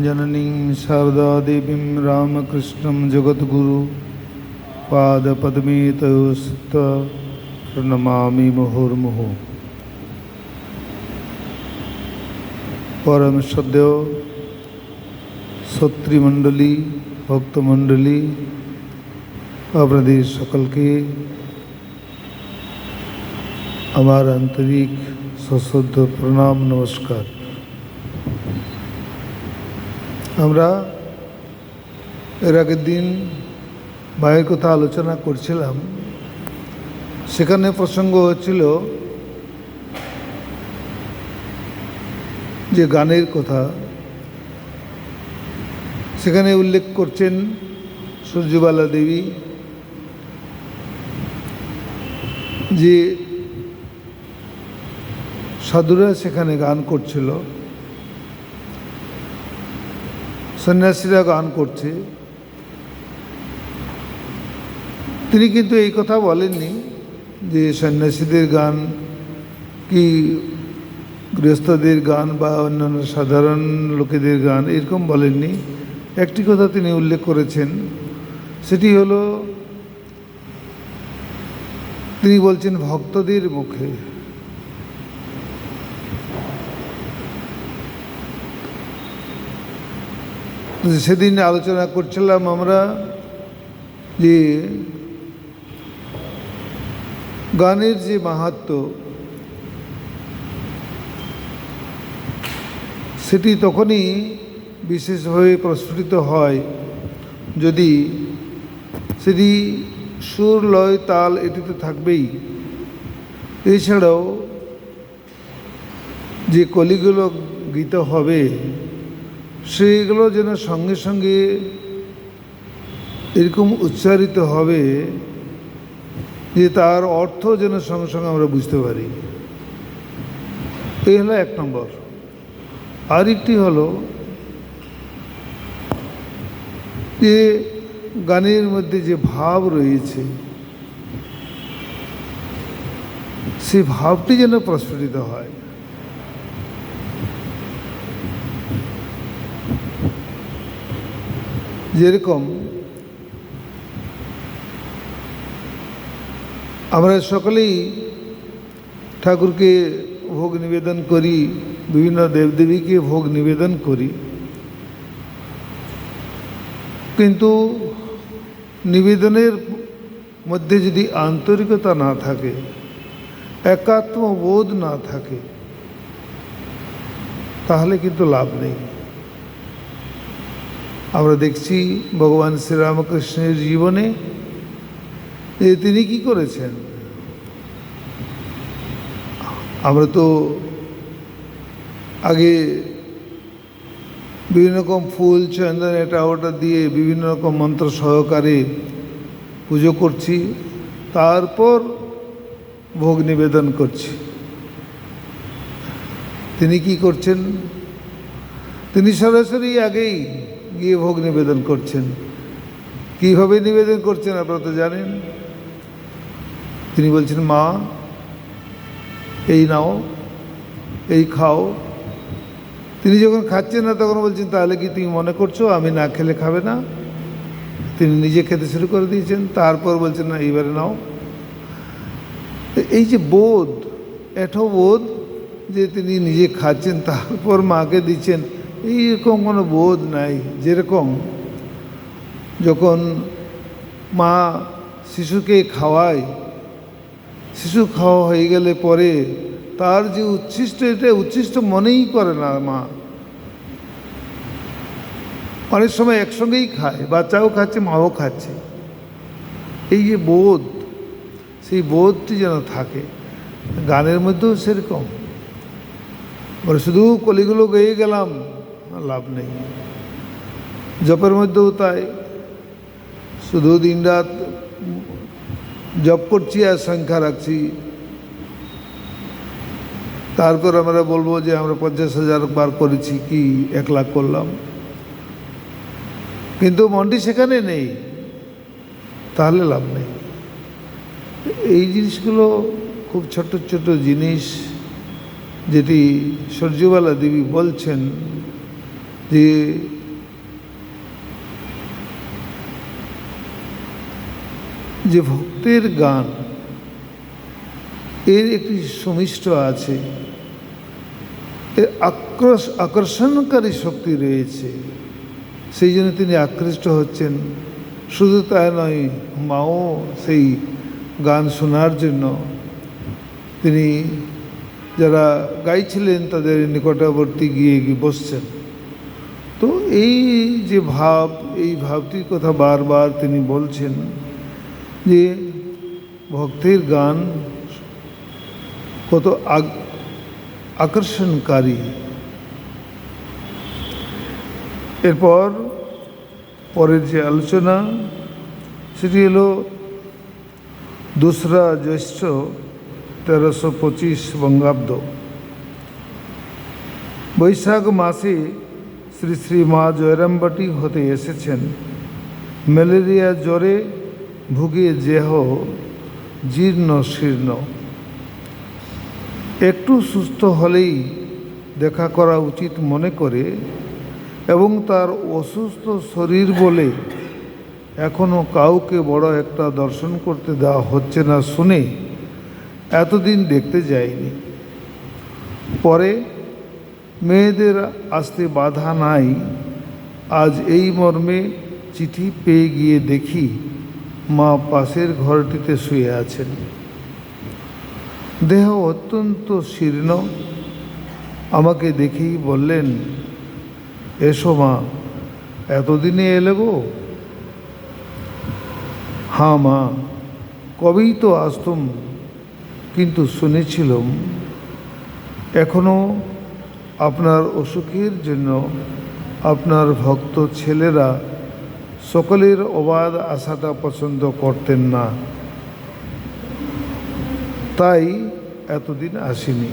जननीं शारदादेवीं रामकृष्णं जगद्गुरु पादपद्मे तयोस्त प्रणमामि मुहुर्मुहुः পরম শ্রদ্ধেয় সত্রীমণ্ডলী ভক্তমণ্ডলী আপনাদের সকলকে আমার আন্তরিক সশ্রদ্ধ প্রণাম নমস্কার আমরা এর আগের দিন মায়ের কথা আলোচনা করছিলাম। সেখানে প্রসঙ্গ হচ্ছিল যে গানের কথা। সেখানে উল্লেখ করছেন সূর্যবালা দেবী যে সাধুরা সেখানে গান করছিল। সন্ন্যাসীরা গান করছে। তিনি কিন্তু এই কথা বলেননি যে সন্ন্যাসীদের গান কি গৃহস্থদের গান বা অন্যান্য সাধারণ লোকেদের গান এরকম বলেননি। একটি কথা তিনি উল্লেখ করেছেন, সেটি হলো, তিনি বলছেন ভক্তদের মুখে। সেদিন আলোচনা করছিলাম আমরা যে গানের যে মাহাত্ম, সেটি তখনই বিশেষভাবে প্রস্ফুটিত হয় যদি সেটি সুর, লয়, তাল এটি তো থাকবেই। এছাড়াও যে কলিগুলো গীত হবে সেইগুলো যেন সঙ্গে সঙ্গে এরকম উচ্চারিত হবে যে তার অর্থ যেন সঙ্গে সঙ্গে আমরা বুঝতে পারি। এই হলো এক নম্বর। আরেকটি হলো যে গানের মধ্যে যে ভাব রয়েছে, সেই ভাবটি যেন প্রস্ফুটিত হয়। যেরকম আমরা সকলেই ঠাকুরকে ভোগ নিবেদন করি, বিভিন্ন দেবদেবীকে ভোগ নিবেদন করি। কিন্তু নিবেদনের মধ্যে যদি আন্তরিকতা না থাকে, একাত্মবোধ না থাকে, তাহলে কিন্তু লাভ নেই। আমরা দেখছি ভগবান শ্রীরামকৃষ্ণের জীবনে যে তিনি কি করেছেন। আমরা তো আগে বিভিন্ন রকম ফুল, চন্দন, এটা ওটা দিয়ে বিভিন্ন রকম মন্ত্র সহকারে পুজো করছি, তারপর ভোগ নিবেদন করছি। তিনি কি করছেন? তিনি সরাসরি আগেই গিয়ে ভোগ নিবেদন করছেন। কীভাবে নিবেদন করছেন আপনারা তো জানেন? তিনি বলছেন, মা, এই নাও, এই খাও। তিনি যখন খাচ্ছেন না, তখন বলছেন, তাহলে কি তুমি মনে করছ আমি না খেলে খাবে না? তিনি নিজে খেতে শুরু করে দিয়েছেন, তারপর বলছেন, না, এইবারে নাও। এই যে বোধ, এঠো বোধ যে তিনি নিজে খাচ্ছেন, তারপর মাকে দিচ্ছেন এইরকম কোনো বোধ নাই, যেরকম যখন মা শিশুকে খাওয়ায়, শিশু খাওয়া হয়ে গেলে পরে তার যে উচ্ছিষ্ট, এটা উচ্ছিষ্ট মনেই করে না মা। অনেক সময় একসঙ্গেই খায়, বাচ্চাও খাচ্ছে, মাও খাচ্ছে। এই যে বোধ, সেই বোধটি যেন থাকে। গানের মধ্যেও সেরকম। শুধু কলিগুলো গেয়ে গেলাম লাভ নেই। জপের মধ্যেও তাই। শুধু দিন রাত জপ করছি আর সংখ্যা রাখছি। তারপর আমরা বলব যে আমরা পঞ্চাশ হাজার বার করেছি কি এক লাখ করলাম। কিন্তু মনটি সেখানে নেই। তাহলে লাভ নেই। এই জিনিসগুলো খুব ছোট ছোট জিনিস যেটি সূর্যবালা দেবী বলছেন যে যে ভক্তের গান, এর একটি সমিষ্ট আছে। এর আক্রোশ, আকর্ষণকারী শক্তি রয়েছে। সেই জন্য তিনি আকৃষ্ট হচ্ছেন। শুধু তাই নয়, মাও সেই গান শোনার জন্য। তিনি যারা গাইছিলেন, তাদের নিকটবর্তী গিয়ে গিয়ে বসছেন। তো এই যে ভাব, এই ভাবটির কথা বারবার তিনি বলছেন যে ভক্তের গান কত আকর্ষণকারী। এরপর পরের যে আলোচনা, সেটি হলো দোসরা জ্যৈষ্ঠ তেরোশো পঁচিশ বঙ্গাব্দ। বৈশাখ মাসে শ্রী শ্রী মা জয়রামবাটি হতে এসেছেন। ম্যালেরিয়া জ্বরে ভুগে যেহ জীর্ণ শীর্ণ। একটু সুস্থ হলেই দেখা করা উচিত মনে করে এবং তার অসুস্থ শরীর বলে এখনও কাউকে বড় একটা দর্শন করতে দেওয়া হচ্ছে না শুনে এতদিন দেখতে যায়নি। পরে মেয়েদের আসতে বাধা নাই। আজ এই মর্মে চিঠি পেয়ে গিয়ে দেখি মা পাশের ঘরটিতে শুয়ে আছেন। দেহ অত্যন্ত শীর্ণ। আমাকে দেখেই বললেন, এসো মা, এতদিনে এলে গো? হ্যাঁ মা, কবেই তো আসতুম, কিন্তু শুনেছিলাম। এখনও আপনার অসুখের জন্য আপনার ভক্ত ছেলেরা সকলের অবাধ আশাটা পছন্দ করতেন না। তাই এতদিন আসেনি।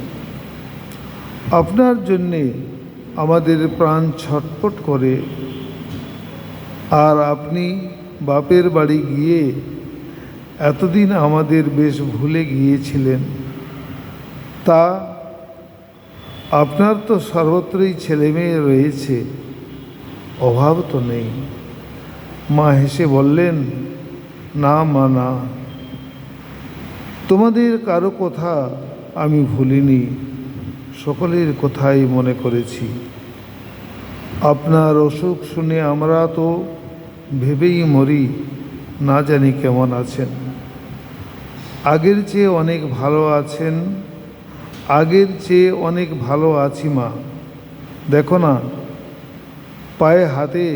আপনার জন্যে আমাদের প্রাণ ছটপট করে। আর আপনি বাপের বাড়ি গিয়ে এতদিন আমাদের বেশ ভুলে গিয়েছিলেন। তা আপনার তো সর্বত্রই ছেলে মেয়ে রয়েছে, অভাব তো নেই। মা হেসে বললেন, না মা, না। তোমাদের কারও কথা আমি ভুলিনি, সকলের কথাই মনে করেছি। আপনার অসুখ শুনে আমরা তো ভেবেই মরি, না জানি কেমন আছেন। আগের চেয়ে অনেক ভালো আছেন আগের চেয়ে অনেক ভালো আছি মা। দেখো না, পায়ে হাতে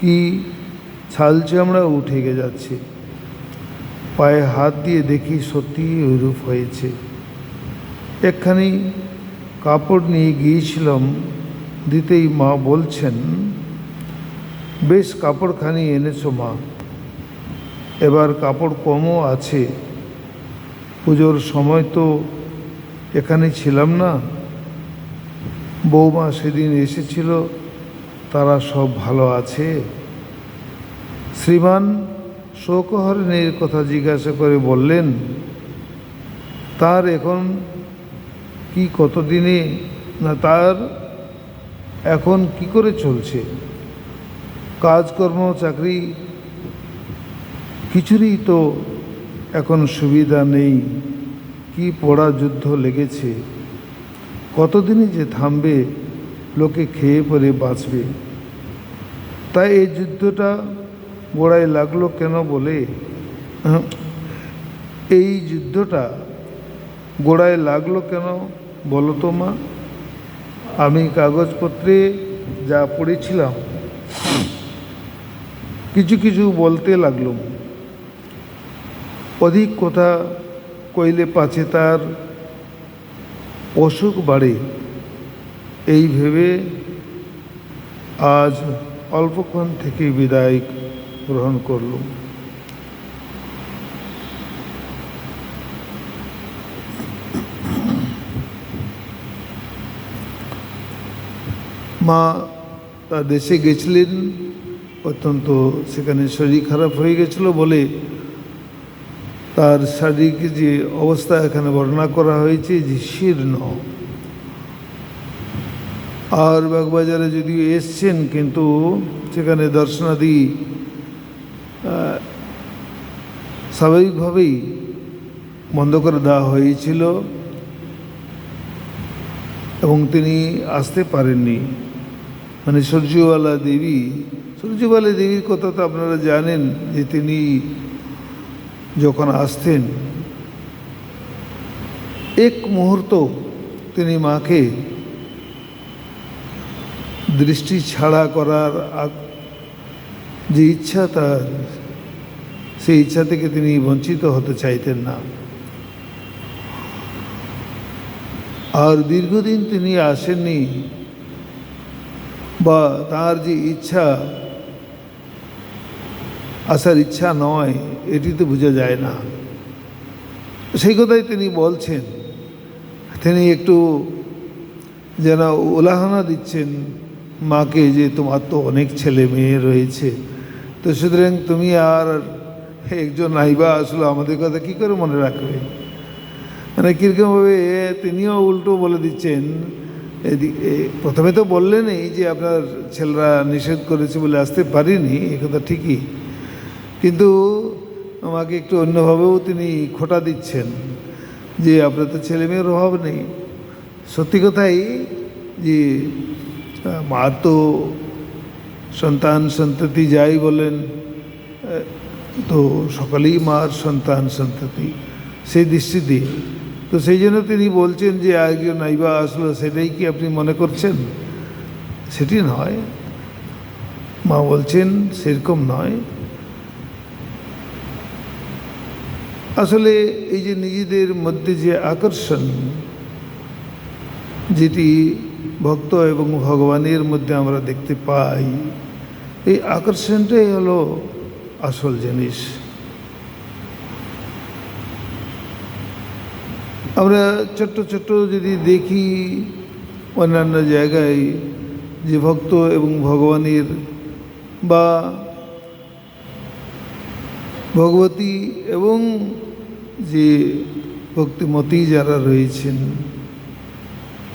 কি ছাল চামড়া উঠে গে যাচ্ছে। পায়ে হাত দিয়ে দেখি সত্যি ওইরূপ হয়েছে। একখানি কাপড় নিয়ে গিয়েছিলাম, দিতেই মা বলছেন, বেশ কাপড়খানি এনেছো মা। এবার কাপড় কমও আছে। পুজোর সময় তো এখানে ছিলাম না। বৌমা সেদিন এসেছিল, তারা সব ভালো আছে। শ্রীমান শোকহরণের কথা জিজ্ঞাসা করে বললেন, তার এখন কি কতদিনে না তার এখন কি করে চলছে? কাজকর্ম, চাকরি কিছুরই তো এখন সুবিধা নেই। কি পড়া যুদ্ধ লেগেছে? কতদিনই যে থামবে, লোকে খেয়ে পরে বাঁচবে। তাই এই যুদ্ধটা গোড়ায় লাগল কেন বলে? এই যুদ্ধটা গোড়ায় লাগল কেন বলো তো মা? আমি কাগজপত্রে যা পড়েছিলাম, কিছু কিছু বলতে লাগলাম অধিক কথা কইলে পাছে তার অসুখ বাড়ে, এই ভেবে আজ অল্পক্ষণ থেকে বিদায় গ্রহণ করলুম। মা তার দেশে গেছিলেন, অত্যন্ত সেখানে শরীর খারাপ হয়ে গেছিল বলে তার শারীরিক যে অবস্থা এখানে বর্ণনা করা হয়েছে যে শীর্ণ। আর বাগবাজারে যদিও এসছেন, কিন্তু সেখানে দর্শনাদি স্বাভাবিকভাবেই বন্ধ করে দেওয়া হয়েছিল এবং তিনি আসতে পারেননি। মানে সূর্যওয়ালা দেবী সূর্যওয়ালা দেবীর কথা তো আপনারা জানেন যে তিনি যখন আসতেন, এক মুহূর্ত তিনি মাকে দৃষ্টি ছাড়া করার যে ইচ্ছা তার, সেই ইচ্ছা থেকে তিনি বঞ্চিত হতে চাইতেন না। আর দীর্ঘদিন তিনি আসেননি বা তার যে ইচ্ছা আসার ইচ্ছা নয়, এটি তো বোঝা যায় না। সেই কথাই তিনি বলছেন। তিনি একটু যেন উলাহনা দিচ্ছেন মাকে যে তোমার তো অনেক ছেলে মেয়ে রয়েছে। তো সুতরাং তুমি আর একজন নাইবা আসলে আমাদের কথা কী করে মনে রাখবে? মানে কীরকমভাবে তিনিও উল্টো বলে দিচ্ছেন। প্রথমে তো বললেনই যে আপনার ছেলেরা নিষেধ করেছে বলে আসতে পারিনি, এ কথা ঠিকই। কিন্তু আমাকে একটু অন্যভাবেও তিনি খোটা দিচ্ছেন যে আপনার তো ছেলে মেয়ের অভাব নেই। সত্যি কথাই যে মার তো সন্তান সন্ততি যাই বলেন তো সকলেই মার সন্তান সন্ততি, সেই দৃষ্টিতে। তো সেই জন্য তিনি বলছেন যে একজন নাইবা আসলো, সেটাই কি আপনি মনে করছেন? সেটি নয়। মা বলছেন, সেরকম নয়। আসলে এই যে নিজেদের মধ্যে যে আকর্ষণ, যেটি ভক্ত এবং ভগবানের মধ্যে আমরা দেখতে পাই, এই আকর্ষণটাই হলো আসল জিনিস। আমরা ছোট্ট ছোট্ট যদি দেখি অন্যান্য জায়গায় যে ভক্ত এবং ভগবানের বা ভগবতী এবং যে ভক্তিমতী যারা রয়েছেন,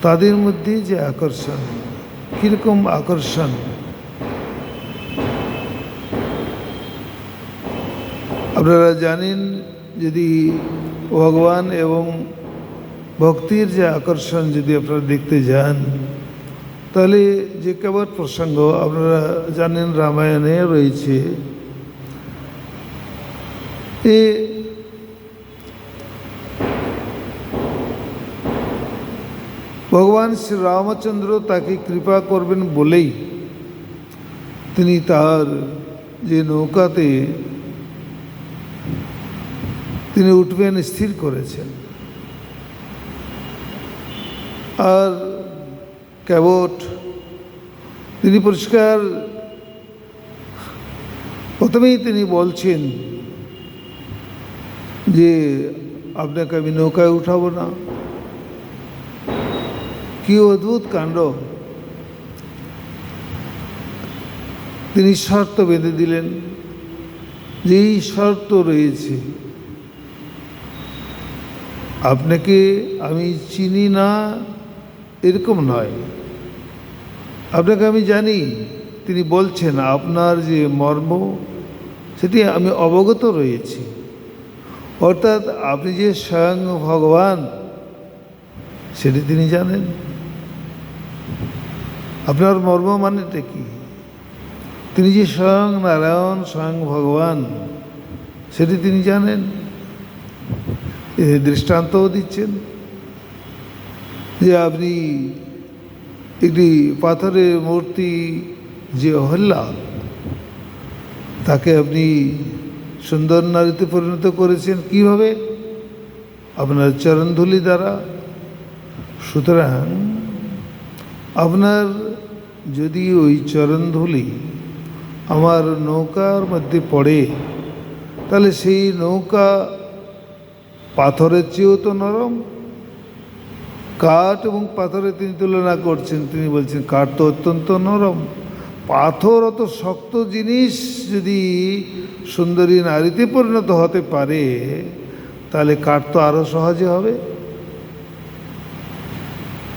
তাদের মধ্যে যে আকর্ষণ, কীরকম আকর্ষণ? আপনারা জানেন যদি ভগবান এবং ভক্তির যে আকর্ষণ যদি আপনারা দেখতে যান, তাহলে যে কেবল প্রসঙ্গ আপনারা জানেন রামায়ণে রয়েছে, এ ভগবান শ্রী রামচন্দ্র তাকে কৃপা করবেন বলেই তিনি তার যে নৌকাতে তিনি উঠবেন, স্থির করেছেন। আর ক্যাবট, তিনি পরিষ্কার, প্রথমেই তিনি বলছেন যে, আপনাকে আমি নৌকায় উঠাবো না। কি অদ্ভুত কাণ্ড। তিনি শর্ত বেঁধে দিলেন যে এই শর্ত রয়েছে। আপনাকে আমি চিনি না, এরকম নয়। আপনাকে আমি জানি, তিনি বলছেন, আপনার যে মর্ম, সেটি আমি অবগত রয়েছি। অর্থাৎ আপনি যে স্বয়ং ভগবান, সেটি তিনি জানেন। আপনার মর্ম মানেটা কি? তিনি যে স্বয়ং নারায়ণ, স্বয়ং ভগবান, সেটি তিনি জানেন। দৃষ্টান্তও দিচ্ছেন যে আপনি একটি পাথরের মূর্তি যে অহল্যা, তাকে আপনি সুন্দর নারীতে পরিণত করেছেন কীভাবে? আপনার চরণধুলি দ্বারা। সুতরাং আপনার যদি ওই চরণধুলি আমার নৌকার মধ্যে পড়ে, তাহলে সেই নৌকা পাথরের চেয়েও তো নরম। কাঠ এবং পাথরের তিনি তুলনা করছেন, তিনি বলছেন কাঠ তো অত্যন্ত নরম। পাথর অত শক্ত জিনিস যদি সুন্দরী নারীতে পরিণত হতে পারে, তাহলে কাঠ তো আরও সহজে হবে।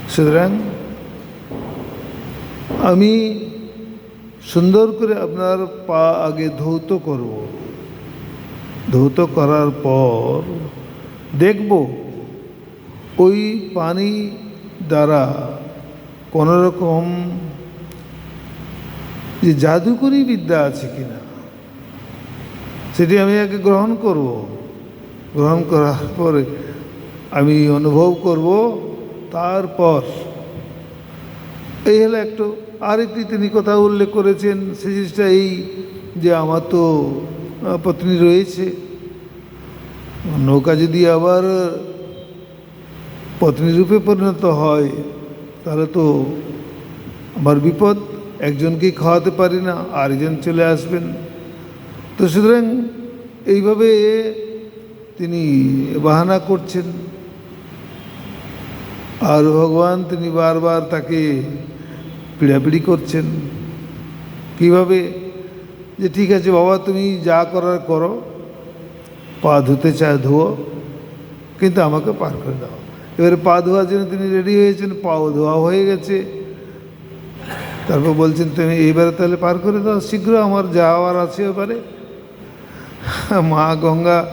সুতরাং আমি সুন্দর করে আপনার পা আগে ধৌত করব। ধৌত করার পর দেখব ওই পানি দ্বারা কোনোরকম যে জাদুকরি বিদ্যা আছে কিনা, সেটি আমি আগে গ্রহণ করব। গ্রহণ করার পরে আমি অনুভব করব, তারপর এই হলো একটু আরেকটি তিনি কথা উল্লেখ করেছেন সে জিনিসটা এই যে আমার তো পত্নী রয়েছে। নৌকা যদি আবার পত্নী রূপে পরিণত হয়, তাহলে তো আমার বিপদ। একজনকেই খাওয়াতে পারি না, আরেকজন চলে আসবেন। তো সুতরাং এইভাবে তিনি বাহানা করছেন। আর ভগবান তিনি বারবার তাকে পিড়াপিড়ি করছেন। কীভাবে? যে ঠিক আছে বাবা, তুমি যা করার করো। পা ধুতে চায়, ধুয়ো। কিন্তু আমাকে পার করে দাও। এবারে পা ধোয়ার জন্য তিনি রেডি হয়েছেন, পাও ধোয়া হয়ে গেছে। তারপর বলছেন, তুমি এইবারে তাহলে পার করে দাও, শীঘ্র আমার যাওয়ার আছে এবারে। মা গঙ্গা,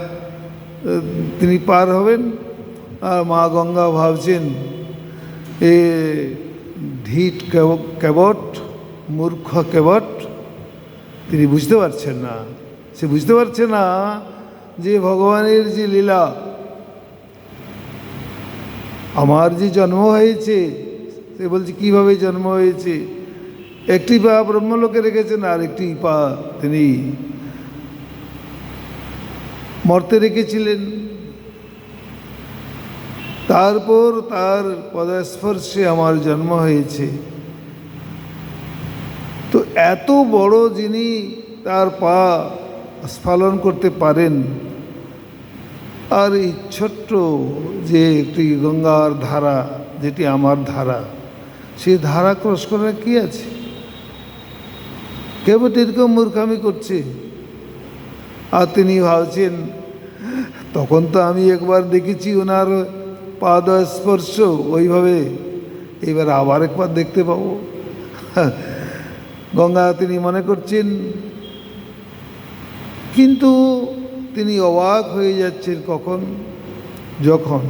তিনি পার হবেন। আর মা গঙ্গা ভাবছেন, এ কেব- কেবট, মূর্খ কেবট। তিনি বুঝতে পারছেন না। সে বুঝতে পারছে না যে ভগবানের যে লীলা, আমার যে জন্ম হয়েছে, সে বলছে, কীভাবে জন্ম হয়েছে? একটি পা ব্রহ্মলোকে রেখেছেন আর একটি পা তিনি মর্তে রেখেছিলেন। তারপর তার পদস্পর্শে আমার জন্ম হয়েছে। তো এত বড় যিনি তার পা স্ফলন করতে পারেন আর এই ছোট্ট যে একটি গঙ্গার ধারা, যেটি আমার ধারা সেই ধারা ক্রস করার কি আছে? কেবল এরকম মূর্খামি করছে। আর তিনি ভাবছেন, তখন তো আমি একবার দেখেছি ওনার পাদ স্পর্শ, ওইভাবে। এবার আবার একবার দেখতে পাবো। গঙ্গা তিনি মনে করছেন, কিন্তু তিনি অবাক হয়ে যাচ্ছেন কখন? যখন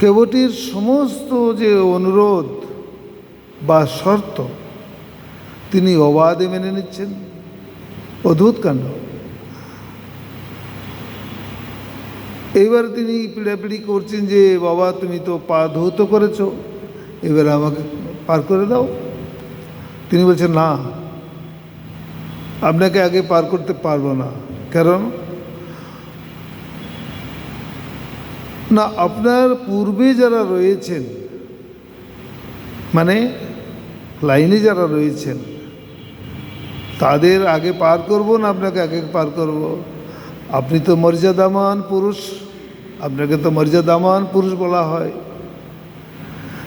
কেবটির সমস্ত যে অনুরোধ বা শর্ত, তিনি অবাধে মেনে নিচ্ছেন। অদ্ভুত কাণ্ড। এইবার তিনি পিড়াপিড়ি করছেন যে, বাবা, তুমি তো পা ধৌত করেছ, এবার আমাকে পার করে দাও। তিনি বলছেন, না, আপনাকে আগে পার করতে পারব না। কারণ, না, আপনার পূর্বে যারা রয়েছেন মানে লাইনে যারা রয়েছেন, তাদের আগে পার করব না আপনাকে আগে পার করব? আপনি তো মর্যাদামান পুরুষ, আপনাকে তো মর্যাদামান পুরুষ বলা হয়।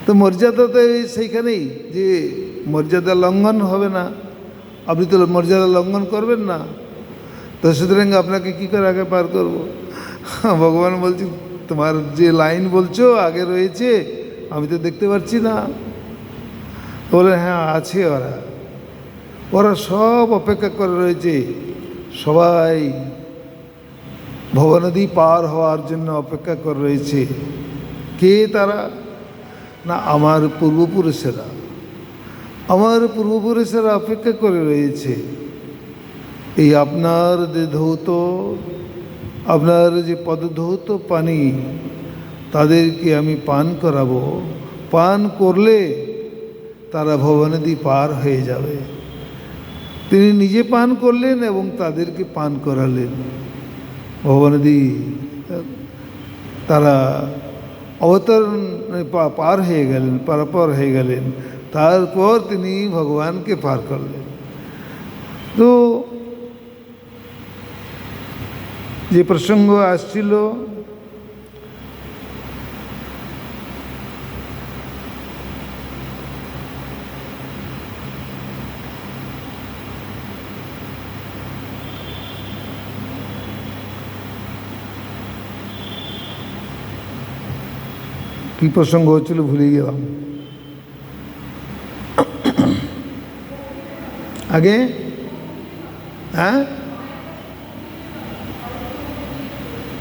তো মর্যাদা তো সেইখানেই যে মর্যাদা লঙ্ঘন হবে না। আপনি তো মর্যাদা লঙ্ঘন করবেন না। তো সুতরাং আপনাকে কী করে আগে পার করব? ভগবান বলছি, তোমার যে লাইন বলছো, আগে রয়েছে, আমি তো দেখতে পাচ্ছি না। বলে হ্যাঁ আছে ওরা। ওরা সব অপেক্ষা করে রয়েছে। সবাই ভবনদী পার হওয়ার জন্য অপেক্ষা করে রয়েছে। কে তারা? না, আমার পূর্বপুরুষেরা। আমার পূর্বপুরুষেরা অপেক্ষা করে রয়েছে। এই আপনার যে ধৌত, আপনার যে পদধৌত পানি, তাদেরকে আমি পান করাবো। পান করলে তারা ভবনদী পার হয়ে যাবে। তিনি নিজে পান করলেন এবং তাদেরকে পান করালেন। ভবনদী তারা অবতরণ পার হয়ে গেলেন পারাপার হয়ে গেলেন। তারপর তিনি ভগবানকে পার করলেন। তো যে প্রসঙ্গ আসছিল কি প্রসঙ্গ হচ্ছিল ভুলে গেলাম। আগে? হ্যাঁ?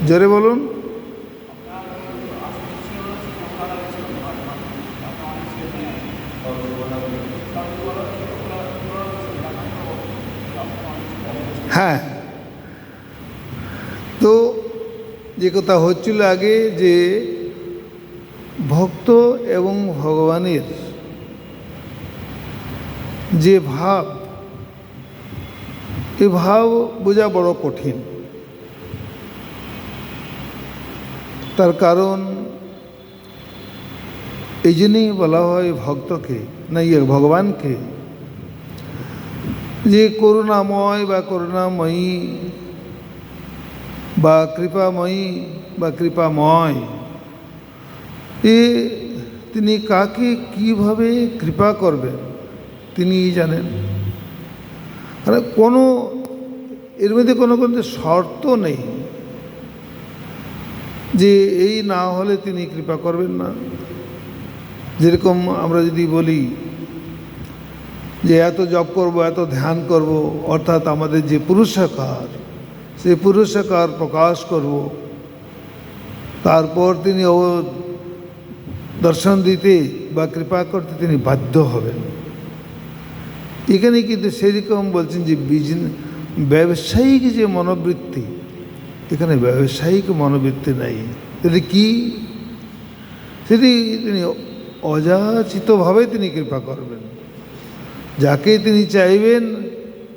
জোরে বলুন। হ্যাঁ। তো যে কথা হচ্ছিল আগে যে ভক্ত এবং ভগবানের যে ভাব, এ ভাব বোঝা বড় কঠিন। তার কারণ এই জন্যই বলা হয় ভক্তকে, না ইয়ে ভগবানকে, যে করুণাময় বা করুণাময়ী বা কৃপাময়ী বা কৃপাময় এ তিনি কাকে কীভাবে কৃপা করবেন? তিনি জানেন। আর কোনো, এর মধ্যে কোনো কোনো শর্ত নেই যে এই না হলে তিনি কৃপা করবেন না। যেরকম আমরা যদি বলি যে এত জপ করব, এত ধ্যান করব, অর্থাৎ আমাদের যে পুরুষাকার, সেই পুরুষাকার প্রকাশ করব, তারপর তিনি দর্শন দিতে বা কৃপা করতে তিনি বাধ্য হবেন। এখানে কিন্তু সেরকম বলছেন যে বিজনে, ব্যবসায়িক যে মনোবৃত্তি, এখানে ব্যবসায়িক মনোবৃত্তি নাই। সেটি কি? সেটি তিনি অযাচিতভাবে তিনি কৃপা করবেন। যাকে তিনি চাইবেন,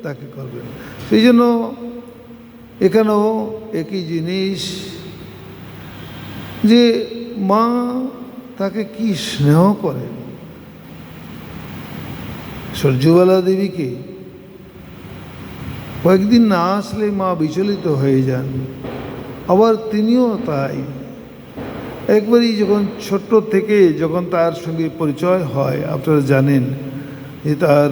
তাকে করবেন। সেই জন্য এখানেও একই জিনিস যে মা তাকে কি স্নেহ করেন সূর্যবালা দেবীকে কয়েকদিন না আসলে মা বিচলিত হয়ে যান। আবার তিনিও তাই। একবারই যখন ছোট্ট থেকে যখন তার সঙ্গে পরিচয় হয়, আপনারা জানেন যে তার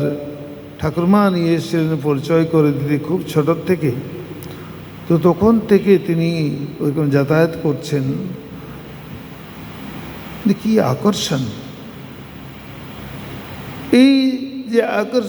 ঠাকুরমা নিয়ে এসেছিলেন পরিচয় করে দিতে খুব ছোট থেকে। তো তখন থেকে তিনি ওইরকম যাতায়াত করছেন। কি আকর্ষণ? এই যে আকর্ষ